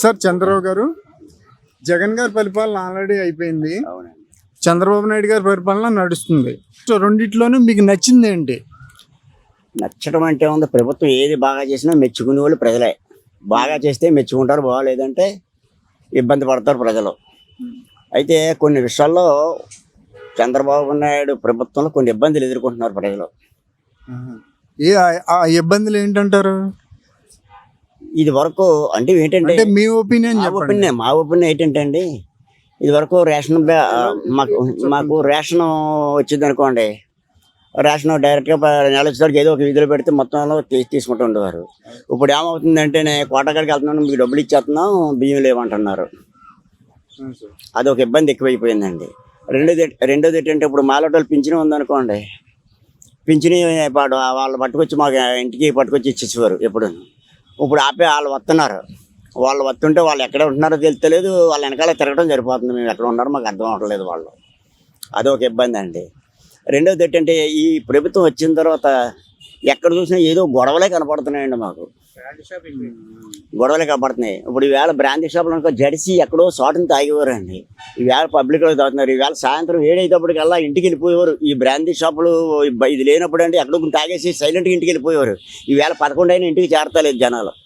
Sir Chandrababu గారు జగన్ గారి పరిపాలన ఆల్రెడీ అయిపోయింది. చంద్రబాబు నాయుడు గారి పరిపాలన నడుస్తుంది. రెండిట్లోనూ మీకు నచ్చింది ఏంటి? నచ్చడం అంటే ఉంది ప్రభుత్వం ఏది బాగా చేసినా మెచ్చుకునే వాళ్ళు ప్రజలే. బాగా చేస్తే మెచ్చుకుంటారు బాగాలేదంటే ఇబ్బంది పడతారు ప్రజలు. అయితే కొన్ని విషయాల్లో చంద్రబాబు నాయుడు ప్రభుత్వంలో కొన్ని ఇబ్బందులు ఎదుర్కొంటున్నారు ప్రజలు. ఏ ఆ ఇబ్బందులు ఏంటంటారు? ఇది వరకు అంటే ఏంటంటే మీ ఒపీనియన్ ఒపీనియన్ మా ఒపీనియన్ ఏంటంటే అండి ఇది వరకు రేషన్ మాకు మాకు రేషన్ వచ్చింది అనుకోండి రేషన్ డైరెక్ట్గా నెల వచ్చేసరికి ఏదో ఒక విధులు పెడితే మొత్తంలో తీసుకుంటూ ఉండేవారు. ఇప్పుడు ఏమవుతుందంటే నేను కోటగాడికి వెళ్తున్నాను మీకు డబ్బులు ఇచ్చేస్తున్నాం బియ్యం లేవంటున్నారు. అదొక ఇబ్బంది ఎక్కువైపోయిందండి. రెండోది రెండోది ఏంటంటే ఇప్పుడు మాలోటోళ్ళు పింఛన్ ఉందనుకోండి పింఛని వాళ్ళు పట్టుకొచ్చి మాకు ఇంటికి పట్టుకొచ్చి ఇచ్చేసేవారు ఎప్పుడు ఇప్పుడు ఆపే వాళ్ళు వస్తున్నారు. వాళ్ళు వస్తుంటే వాళ్ళు ఎక్కడ ఉంటున్నారో తెలుస్తలేదు వాళ్ళ వెనకాల తిరగడం సరిపోతుంది. మేము ఎక్కడ ఉన్నారో మాకు అర్థం అవ్వట్లేదు వాళ్ళు. అదొక ఇబ్బంది అండి. రెండోది ఏంటంటే ఈ ప్రభుత్వం వచ్చిన తర్వాత ఎక్కడ చూసినా ఏదో గొడవలే కనపడుతున్నాయండి మాకు. గొడవలే కనపడుతున్నాయి. ఇప్పుడు ఈవేళ బ్రాంతి షాపులు అనుకో జడిసి ఎక్కడో చోటని తాగేవారండి. ఈవేళ పబ్లిక్లో తాగుతున్నారు. ఈవేళ సాయంత్రం ఏడైతేప్పటికల్లా ఇంటికి వెళ్ళిపోయేవారు. ఈ బ్రాంతి షాపులు ఇది లేనప్పుడు అంటే ఎక్కడో తాగేసి సైలెంట్గా ఇంటికి వెళ్ళిపోయేవారు. ఈవేళ పదకొండు అయినా ఇంటికి చేరతలేదు జనాలు.